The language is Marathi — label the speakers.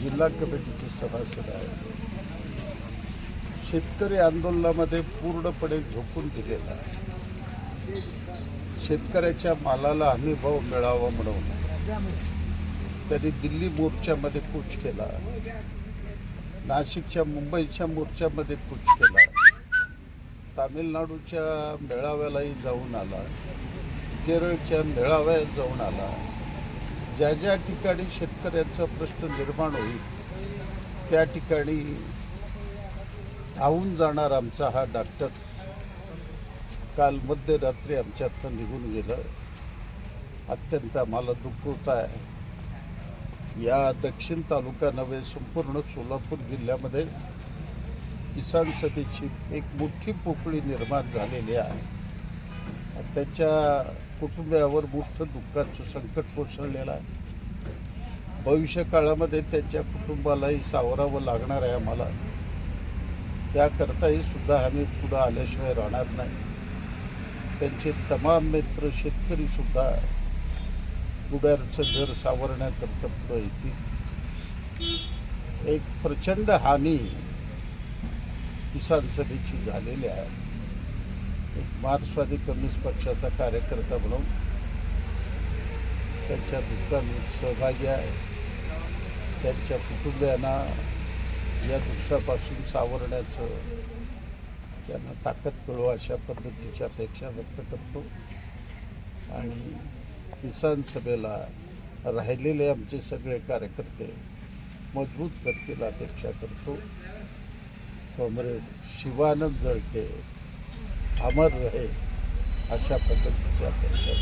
Speaker 1: जिल्हा कमिटीचे सभासद आहे. शेतकरी आंदोलनामध्ये पूर्णपणे झोकून दिलेला शेतकऱ्याच्या मालाला हमी भाव मिळावा म्हणून त्यांनी दिल्ली मोर्चामध्ये कूच केला. नाशिकच्या मुंबईच्या मोर्चामध्ये कूच केला. तामिळनाडूच्या मेळाव्यालाही जाऊन आला. केरळच्या मेळाव्यात जाऊन आला. ज्या ज्या ठिकाणी शेतकऱ्यांचा प्रश्न निर्माण होईल त्या ठिकाणी धावून जाणार आमचा हा डॉक्टर काल मध्यरात्री आमच्यातनं निघून गेलं. अत्यंत आम्हाला दुःख होत आहे. या दक्षिण तालुका नव्हे संपूर्ण सोलापूर जिल्ह्यामध्ये किसान सभेची एक मोठी पोकळी निर्माण झालेली आहे. त्याच्या कुटुंबावर मोठं दुःखाचं संकट कोसळलेलं आहे. भविष्य काळामध्ये त्यांच्या कुटुंबालाही सावरावं लागणार आहे आम्हाला. त्याकरताही सुद्धा आम्ही पुढं आल्याशिवाय राहणार नाही. त्यांचे तमाम मित्र शेतकरी सुद्धा गुड्याचं घर सावरण्याकरता पुढं येतील. एक प्रचंड हानी किसान सभेची झालेली आहे. एक मार्क्सवादी कम्युनिस्ट पक्षाचा कार्यकर्ता म्हणून त्यांच्या दुःखात सहभागी आहे. त्यांच्या कुटुंबियांना या दुःखापासून सावरण्याचं त्यांना ताकद मिळो अशा पद्धतीची अपेक्षा व्यक्त करतो. आणि किसान सभेला राहिलेले आमचे सगळे कार्यकर्ते मजबूत करतील अपेक्षा करतो. कॉम्रेड शिवानंद जळके अमर रहे अशा पद्धतीची अपेक्षा